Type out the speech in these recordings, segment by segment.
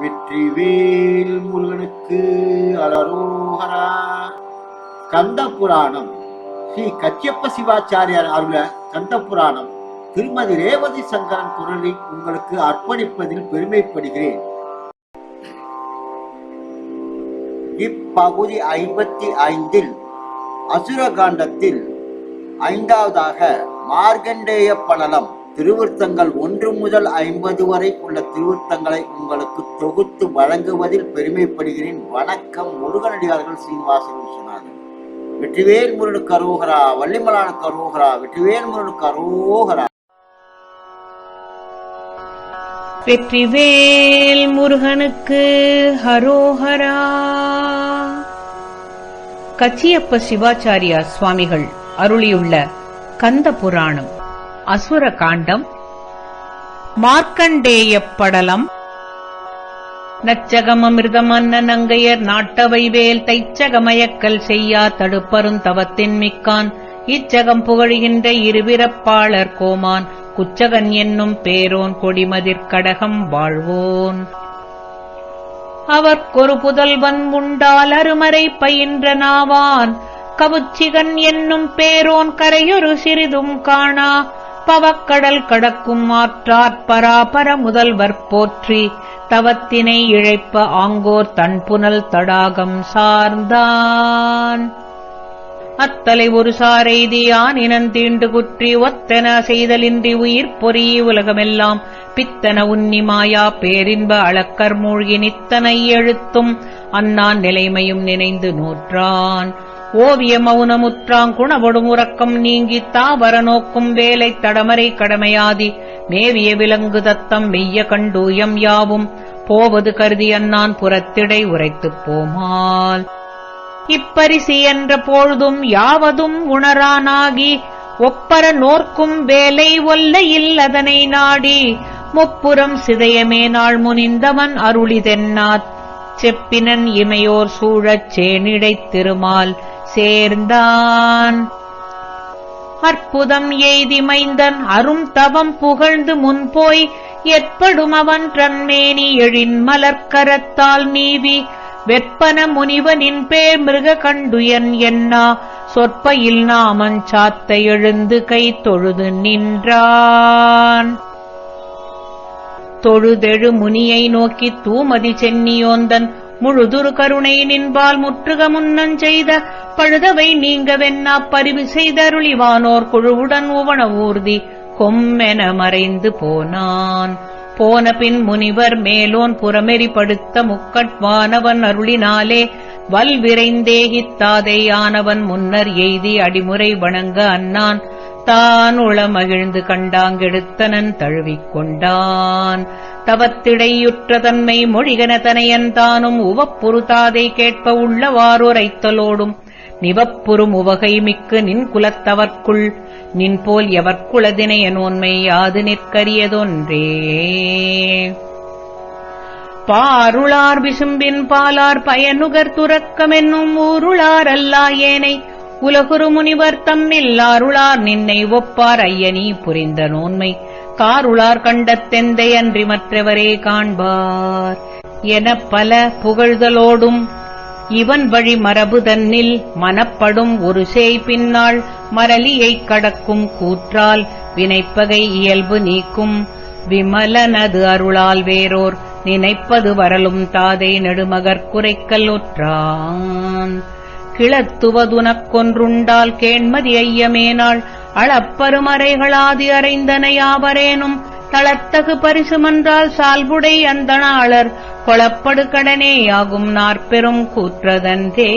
வெற்றிவேல் முருகனுக்கு அலரோகரா. கந்த புராணம் ஸ்ரீ கச்சியப்ப சிவாச்சாரியார் அருள கந்த புராணம் திருமதி ரேவதி சங்கரன் குரலை உங்களுக்கு அர்ப்பணிப்பதில் பெருமைப்படுகிறேன். இப்பகுதி ஐம்பத்தி ஐந்தில் அசுரகாண்டத்தில் ஐந்தாவதாக மார்கண்டேய படலம் திருவிருத்தங்கள் ஒன்று முதல் ஐம்பது வரை உள்ள திருவிருத்தங்களை உங்களுக்கு தொகுத்து வழங்குவதில் பெருமைப்படுகிறேன். வணக்கம் முருகனடியார்கள் சீனிவாசன் விஸ்வநாதன். வெற்றிவேல் முருகனுக்கு கரோகரா வள்ளிமலான கரோகரா வெற்றிவேல் முருடு கரோகரா வெற்றிவேல் முருகனுக்கு ஹரோஹரா கச்சியப்ப சிவாச்சாரியா சுவாமிகள் அருளியுள்ள கந்த புராணம். அசுர காண்டம் மார்க்கண்டேயப் படலம் நச்சகமமிர்தம் அன்ன நங்கையர் நாட்டவை வேல் தைச்சகமயக்கல் செய்யா தடுப்பருந் தவத்தின் மிக்கான். இச்சகம் புகழுகின்ற இருபிறப்பாளர் கோமான். குச்சகன் என்னும் பேரோன் கொடிமதிர் கடகம் வாழ்வோன். அவர்க்கொரு புதல்வன் உண்டால் அருமறை பயின்ற நாவான். கவுச்சிகன் என்னும் பேரோன் கரையொரு சிறிதும் காணா. பவக்கடல் கடக்கும் ஆற்றாற் பராபர முதல்வர் போற்றி தவத்தினை இழைப்ப ஆங்கோர் தன்புனல் தடாகம் சார்ந்தான். அத்தலை ஒரு சாரெய்தியான் இனந்தீண்டு குற்றி ஒத்தன செய்தலின்றி உயிர் பொறி உலகமெல்லாம் பித்தன உன்னி மாயா பேரின்ப அளக்கர் மூழ்கி நித்தனை எழுத்தும் அன்னான் நிலைமையும் நினைந்து நூற்றான். ஓவிய மௌனமுற்றாங்குணவொடும் உறக்கம் நீங்கி தாவர நோக்கும் வேலை தடமரை கடமையாதி. மேவிய விலங்கு தத்தம் மெய்ய கண்டூயம் யாவும். போவது கருதி அன்னான் புறத்திடை உரைத்துப் போமால். இப்பரிசி என்ற பொழுதும் யாவதும் உணரானாகி. ஒப்பர நோர்க்கும் வேலை ஒல்லையில் அதனை நாடி. முப்புறம் சிதையமே நாள் முனிந்தவன் அருளிதென்னாத் செப்பினன் இமையோர் சூழச் சேனிடைத் திருமால் சேர்ந்தான். அற்புதம் எய்தி மைந்தன் அரும் தவம் புகழ்ந்து முன்போய் எற்படும் அவன் தன்மேனி எழின் மலர்க்கரத்தால் நீவி வெப்பன முனிவனின் பேர் மிருக கண்டுயன் என்னா சொற்பையில் நாமன் சாத்த எழுந்து கை தொழுது நின்றான். தொழுதெழு முனியை நோக்கி தூமதி சென்னியோந்தன். முழுதுரு கருணை நின்பால் முற்றுக முன்னஞ்செய்த பழுதவை நீங்கவென்னா பரிவு செய்தருளிவானோர் குழுவுடன் உவன ஊர்தி கொம்மென மறைந்து போனான். போன பின் முனிவர் மேலோன் புறமெறிப்படுத்த முக்கட்வானவன் அருளினாலே. வல்விரைந்தேகித்தாதையானவன் முன்னர் எய்தி அடிமுறை வணங்க அன்னான். தான் உளமகிழ்ந்து கண்டாங்கெடுத்தனன் தழுவிக் கொண்டான். தவத்திடையுற்ற தன்மை மொழிகன தனையன் தானும் உவப்புறு தாதை கேட்ப உள்ளவாறுரைத்தலோடும் நிவப்புறும் உவகை மிக்கு நின் குலத்தவர்க்குள் நின்போல் எவர்க்குளதினைய நோன்மை யாது நிற்கரியதொன்றே. பாருளார் விசும்பின் பாலார் பயனுகர் துறக்கமென்னும் ஊருளார் அல்லா ஏனை உலகுரு முனிவர் தம்மில் அருளார் நின்னை ஒப்பார் ஐயனி புரிந்த நோன்மை. காருளார் கண்ட தெந்தையன்றி மற்றவரே காண்பார். எனப் பல புகழ்தலோடும் இவன் வழி மரபு தன்னில் மனப்படும் ஒரு சேய் பின்னால் மரலியைக் கடக்கும் கூற்றால் வினைப்பகை இயல்பு நீக்கும். விமலனது அருளால் வேறோர் நினைப்பது வரலும் தாதை நெடுமகற் குறைக்கல் ஒற்றான். கிளத்துவதுனக்கொன்றுண்டால் கேண்மதி ஐயமேனாள் அளப்பருமறைகளாதி அறைந்தனையாவரேனும் தளத்தகு பரிசுமன்றால் சால்புடை அந்தணாளர். கொளப்படு கடனேயாகும் நாற்பெரும் கூற்றதன்றே.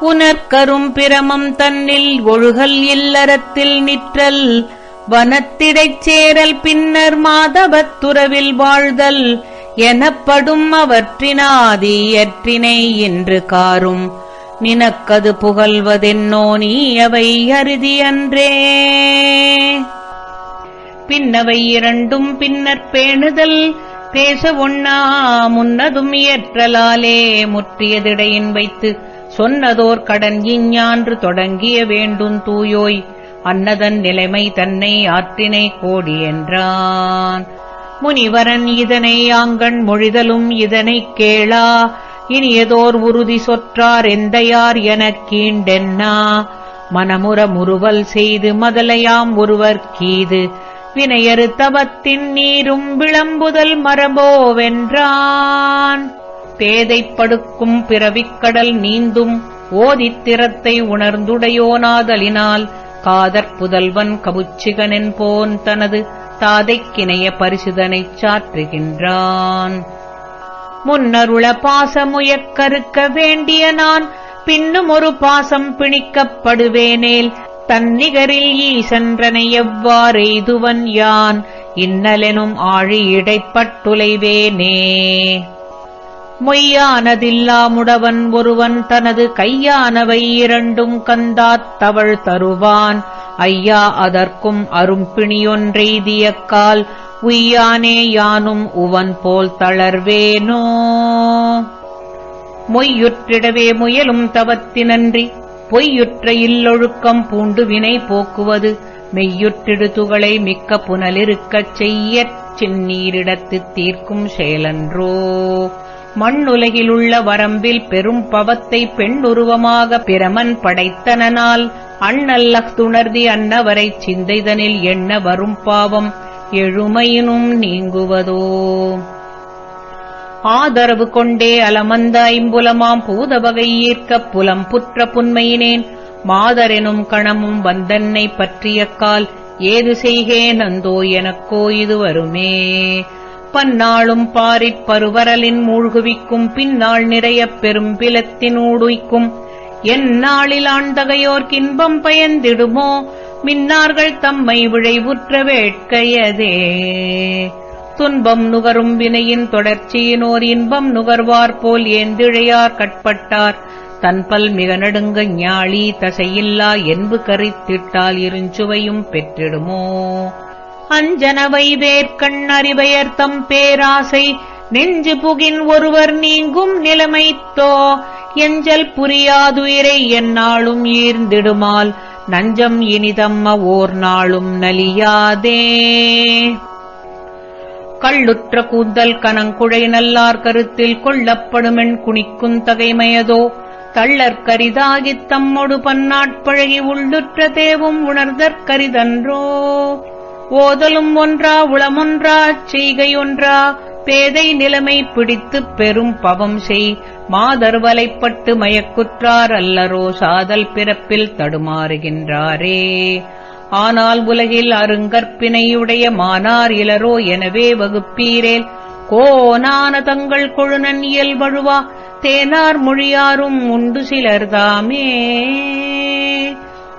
புனர்கரும் பிரமம் தன்னில் ஒழுகல் இல்லறத்தில் நிற்றல். வனத்திடைச் சேரல் பின்னர் மாதவத்துறவில் வாழ்தல். எனப்படும் அவற்றினாதி இயற்றினை என்று காரும். நினக்கது புகழ்வதென்னோ நீ அவை அருதி அன்றே. பின்னவை இரண்டும் பின்னர் பேணுதல். பேச ஒண்ணா முன்னதும் இயற்றலாலே முற்றியதிடையின் வைத்து சொன்னதோர் கடன் இஞ்ஞான்று தொடங்கிய வேண்டுந் தூயோய். அன்னதன் நிலைமை தன்னை ஆற்றினை கோடி என்றான். முனிவரன் இதனை ஆங்கண் மொழிதலும் இதனைக் கேளா. இனியதோர் உறுதி சொற்றார் எந்தையார் எனக் கீண்டென்னா. மனமுற முறுவல் செய்து மதலையாம் ஒருவர் கீது. வினையறு தவத்தின் நீரும் விளம்புதல் மரபோவென்றான். பேதைப்படுக்கும் பிறவிக்கடல் நீந்தும் ஓதித்திறத்தை உணர்ந்துடையோனாதலினால் காதற் புதல்வன் கபுச்சிகனென் போன் தனது தாதைக்கிணைய பரிசுதனைச் சாற்றுகின்றான். முன்னருள பாசமுயக் கருக்க வேண்டிய நான் பின்னும் ஒரு பாசம் பிணிக்கப்படுவேனேல் தன்னிகரில் ஈசன்றனை எவ்வாறெய்துவன் யான்? இன்னலெனும் ஆழி இடைப்பட்டுலைவேனே மொய்யானதில்லாமுடவன் ஒருவன் தனது கையானவை இரண்டும் கந்தாத் தவள் தருவான். ஐயா அதற்கும் அரும்பிணியொன்றெய்தியக்கால் உய்யானே யானும் உவன் போல் தளர்வேனோ? மொய்யுற்றிடவே முயலும் தவத்தினன்றி பொய்யுற்ற இல்லொழுக்கம் பூண்டு வினை போக்குவது மெய்யுற்றிடு துகளை மிக்க புனலிருக்கச் செய்யச் சின்னீரிடத்துத் தீர்க்கும் செயலன்றோ? மண்ணுலகிலுள்ள வரம்பில் பெரும் பவத்தை பெண்ணுருவமாக பிரமன் படைத்தனால் அண்ணல்லக் துணர்தி அன்னவரைச் சிந்தைதனில் எண்ண வரும் பாவம் எழுமையினும் நீங்குவதோ? ஆதரவு கொண்டே அலமந்த ஐம்புலமாம் பூதவகை ஈர்க்கப் புலம் புற்ற புன்மையினேன். மாதரெனும் கணமும் வந்தன்னை பற்றிய கால் ஏது செய்கேன் அந்தோ எனக்கோ இது வருமே? பன்னாளும் பாரிற் பருவரலின் மூழ்குவிக்கும் பின்னாள் நிறைய பெரும் பிலத்தினூடுய்க்கும் எந்நாளில் ஆண்டகையோர்க்கின்பம் பயந்திடுமோ? மின்னார்கள் தம்மை விழைவுற்ற வேட்கையதே. துன்பம் நுகரும் வினையின் தொடர்ச்சியினோர் இன்பம் நுகர்வார் போல் ஏந்திழையார் கட்பட்டார். தன்பல் மிக நடுங்க ஞாழி தசையில்லா என்பு கரித்திட்டால் இருஞ்சுவையும் பெற்றிடுமோ? அஞ்சனவை வேர்க்கண் அறிவையர்த்தம் பேராசை. நெஞ்சு புகின் ஒருவர் நீங்கும் நிலைமைத்தோ? எஞ்சல் புரியாதுயிரை எந்நாளும் ஈர்ந்திடுமால் நஞ்சம் இனிதம்ம ஓர் நாளும் நலியாதே. கள்ளுற்ற கூந்தல் கனங்குழை நல்லார் கருத்தில் கொள்ளப்படுமென் குணிக்கும் தகைமையதோ தள்ளற்கரிதாகித் தம்மொடு பன்னாட்பழகி உள்ளுற்ற தேவும் உணர்தற்கரிதன்றோ ஓதலும் ஒன்றா உளமொன்றா செய்கையொன்றா பேதை நிலைமை பிடித்துப் பெரும் பவம் செய் மாதர்வலைப்பட்டு மயக்குற்றார் அல்லரோ சாதல் பிறப்பில் தடுமாறுகின்றாரே. ஆனால் உலகில் அருங்கற்பினையுடைய மானார் இலரோ எனவே வகுப்பீரேல் கோனான தங்கள் கொழுநன் இயல்பழுவா தேனார் மொழியாரும் உண்டு சிலர்தாமே.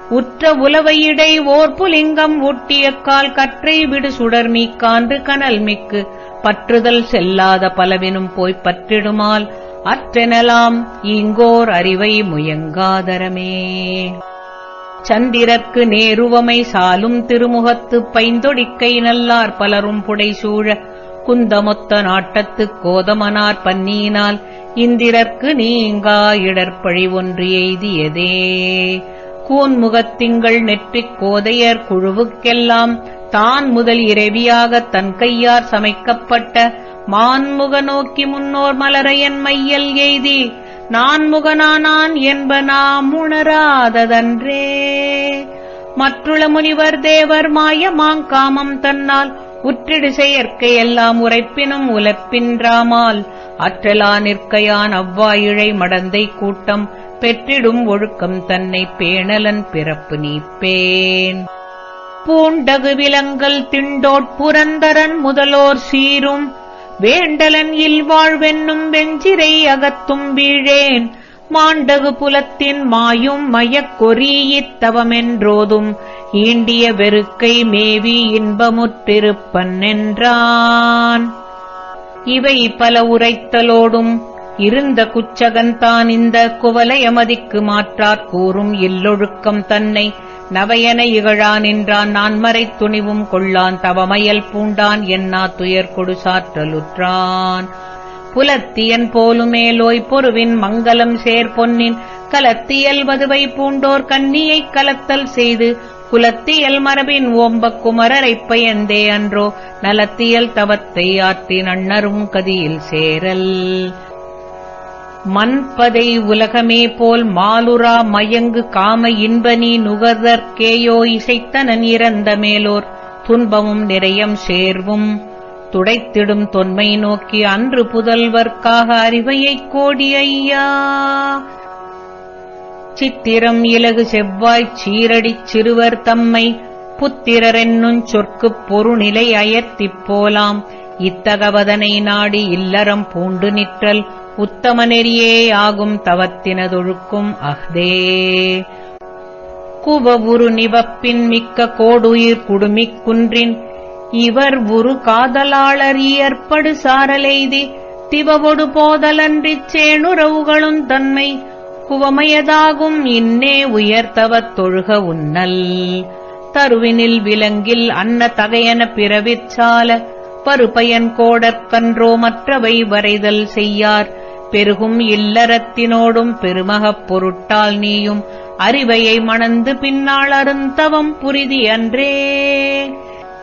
உற்ற உலவையிடை ஓர் புலிங்கம் ஒட்டிய கால் கற்றை விடு சுடர் மீக்கான்று கனல் மிக்கு பற்றுதல் செல்லாத பலவினும் போய்ப் பற்றிடுமால் அற்றெனலாம் இங்கோர் அறிவை முயங்காதரமே. சந்திரர்க்கு நேருவமை சாலும் திருமுகத்து பைந்தொடிக்கை நல்லார் பலரும் புடைசூழ குந்தமொத்த நாட்டத்துக் கோதமனார் பன்னியினால் இந்திரர்க்கு நீங்கா இடர்பழி ஒன்று எய்தியதே. கூன்முகத்திங்கள் நெற்றிக் கோதையர் குழுவுக்கெல்லாம் தான் முதல் இறைவியாகத் தன் கையார் சமைக்கப்பட்ட மான்முக நோக்கி முன்னோர் மலரையன் மையல் எய்தி நான்முகனானான் என்ப நாம் உணராததன்றே. மற்றுள முனிவர் தேவர் மாய மாங்காமம் தன்னால் உற்றிடு செயற்கையெல்லாம் உரைப்பினும் உலப்பின்றாமால் அற்றலா நிற்கையான் அவ்வாயிழை மடந்தை கூட்டம் பெற்றிடும் ஒழுக்கம் தன்னை பேணலன் பிறப்பு நீப்பேன். பூண்டகு விலங்கல் திண்டோட் புரந்தரன் முதலோர் சீரும் வேண்டலன் இல்வாழ்வென்னும் வெஞ்சிரை அகத்தும் வீழேன். மாண்டகு புலத்தின் மாயும் மயக்கொரீயித்தவமென்றோதும் ஈண்டிய வெறுக்கை மேவி இன்பமுற்றிருப்பன் என்றான். இவை பல உரைத்தலோடும் இருந்த குச்சகன்தான் இந்த குவலயமதிக்கு மாற்றாற் கூறும் இல்லொழுக்கம் தன்னை நவையன இகழான் என்றான். நான் மறைத் துணிவும் கொள்ளான். தவமயல் பூண்டான். என்னா துயர் கொடு சாற்றலுற்றான். புலத்தியன் போலுமேலோய் பொருவின் மங்கலம் சேர் பொன்னின். கலத்தியல் வதுவை பூண்டோர் கண்ணியைக் கலத்தல் செய்து. குலத்தியல் மரபின் ஓம்பக் குமரரைப் பயந்தே அன்றோ. நலத்தியல் தவத்தை ஆற்றின் அண்ணரும் கதியில் சேரல். மண்பதை உலகமே போல் மாலுரா மயங்கு காம இன்பனி நுகர்தற்கேயோ இசைத்தனன் இறந்த மேலோர். துன்பமும் நிறையம் சேர்வும். துடைத்திடும் தொன்மை நோக்கி அன்று புதல்வர்க்காக அறிவையைக் கோடி ஐயா சித்திரம் இலகு செவ்வாய்ச் சீரடிச் சிறுவர் தம்மை புத்திரரென்னுஞ் சொற்குப் பொருநிலை அயர்த்திப் போலாம். இத்தகவதனை நாடி இல்லறம் பூண்டு நிற்றல் உத்தம நெறியே ஆகும் தவத்தினதொழுக்கும் அஃதே குவவுரு நிவப்பின் மிக்க கோடுயிர் குடுமிக் குன்றின் இவர் உரு காதலாளர் இயற்படு சாரலெய்தி திவவொடு போதலன்றிச் சேணுறவுகளும் தன்மை குவமையதாகும் இன்னே உயர்த்தவத் தொழுக உன்னல். தருவினில் விலங்கில் அன்ன தகையன பிறவிச்சால பருபயன் கோடற்கன்றோ மற்றவை வரைதல் செய்யார். பெருகும் இல்லறத்தினோடும் பெருமகப் பொருட்டால் நீயும் அறிவையை மணந்து பின்னால் அருந்தவம் புரிதி அன்றே.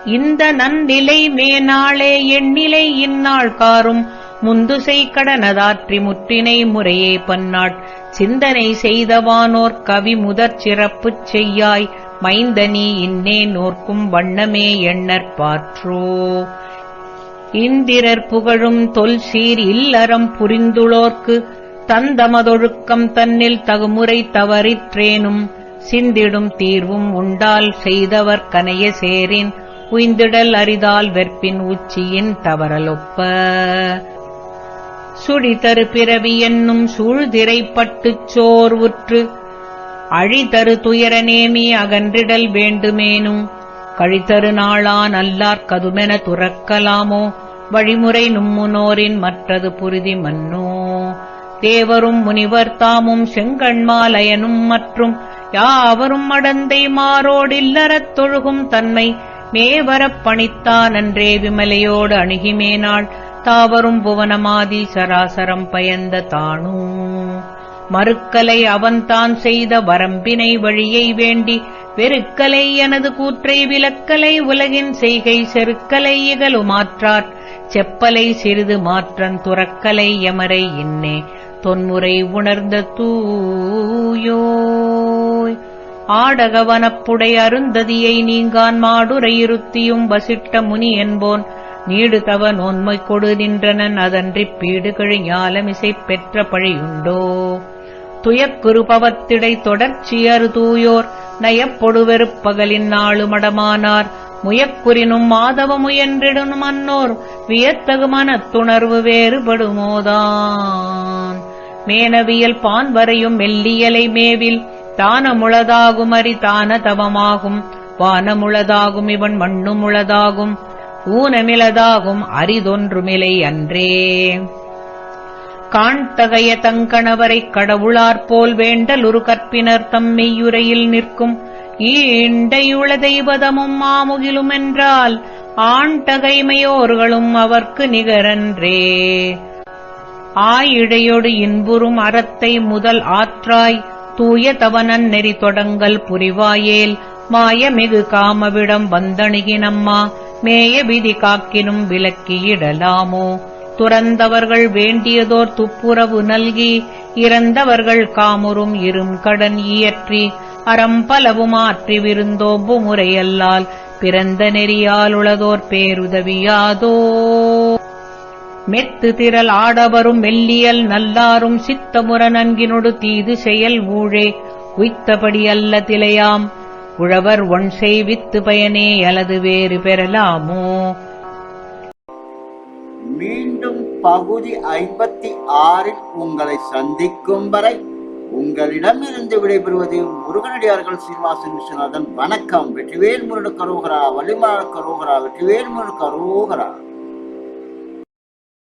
இந்த நன்னிலை மேனாளே எண்ணிலை இந்நாள் காரும் முந்துசை கடனதாற்றி முற்றினை முறையே பன்னாட் சிந்தனை செய்தவானோர் கவி முதற் சிறப்புச் செய்யாய். மைந்தனி இன்னே நோர்க்கும் வண்ணமே எண்ணற் பாற்றோ. இந்திரர் புகழும் தொல் சீர் இல்லறம் புரிந்துளோர்க்கு தந்தமதொழுக்கம் தன்னில் தகுமுறை தவறிற்றேனும் சிந்திடும் தீர்வும் உண்டால் செய்தவர் கனைய சேரின் உய்ந்திடல் அரிதால் வெற்பின் உச்சியின் தவறலொப்ப. சுழிதரு பிறவி என்னும் சூழ்திரைப்பட்டுச் சோர்வுற்று அழிதரு துயரநேமி அகன்றிடல் வேண்டுமேனும் கழித்தரு நாளான் அல்லார் கதுமென துறக்கலாமோ? வழிமுறை நும்முனோரின் மற்றது புரிதி மன்னோ? தேவரும் முனிவர் தாமும் செங்கண்மாலயனும் மற்றும் யாவரும் அடந்தை மாறோடில்லறத் தொழுகும் தன்மை மேவரப் பணித்தான் அன்றே விமலையோடு அணுகிமேனாள் தாவரும் புவனமாதி சராசரம் பயந்த தானும் மறுக்கலை அவன்தான் செய்த வரம்பினை வழியை வேண்டி வெறுக்கலை எனது கூற்றை விலக்கலை உலகின் செய்கை செருக்கலை இகழுமாற்றார் செப்பலை சிறிது மாற்றன் துறக்கலை எமரை இன்னே. தொன்முறை உணர்ந்த தூயோய். ஆடகவனப்புடை அருந்ததியை நீங்கான் மாடுரையிருத்தியும் வசிட்ட முனி என்போன். நீடு தவ நோன்மை கொடு நின்றனன் அதன்றிப் பீடு ஞாலமிசை பெற்ற பழியுண்டோ. துயக்குறுபவத்திடை தொடர்ச்சியறு தூயோர். நயப்பொடுவெருப்பகலின் நாளுமடமானார். நாளு மடமானார் முயக்குறினும் மாதவ முயன்றிடனும் அன்னோர். வியத்தகு மனத்துணர்வு வேறுபடுமோதான். மேனவியல் பான் வரையும் மெல்லியலை மேவில். தானமுளதாகும் அரி தான தவமாகும் வானமுளதாகும் இவன் மண்ணுமுளதாகும். ஊனமிளதாகும் அரிதொன்றுமிலை அன்றே. காண்தகைய தங்கணவரைக் கடவுளாற்போல் வேண்டலுரு கற்பினர் தம்மெய்யுரையில் நிற்கும். ஈண்டையுள தெய்வதமும் மாமுகிலுமென்றால் ஆண்டகைமையோர்களும் அவர்க்கு நிகரன்றே. ஆயிழையொடு இன்புறும் அறத்தை முதல் ஆற்றாய் தூய தவனன் நெறி தொடங்கல் புரிவாயேல் மாயமிகு காமவிடம் வந்தணுகினம்மா. மேய விதி காக்கினும் விலக்கியிடலாமோ துறந்தவர்கள் வேண்டியதோர் துப்புரவு நல்கி இறந்தவர்கள் காமுறும் இரும் கடன் இயற்றி அறம்பலவும் ஆற்றி விருந்தோம்பு முறையல்லால் பிறந்த நெறியாலுளதோர் பேருதவியாதோ? மெத்து திரள் ஆடவரும் மெல்லியல் நல்லாரும் சித்தமுற நன்கினொடு தீது செயல் ஊழே உய்த்தபடி அல்ல திலையாம் உழவர் ஒன் செய்வித்து பயனே அல்லது வேறு பெறலாமோ? பகுதி ஐம்பத்தி ஆறில் உங்களை சந்திக்கும் வரை உங்களிடமிருந்து விடைபெறுவது முருகனடியார்கள் சீனிவாசன் விஸ்வநாதன். வணக்கம். வெற்றிவேல் முருடு கரோகரா வள்ளிமாள் கரோகரா வெற்றிவேல் முருடு கரோகரா.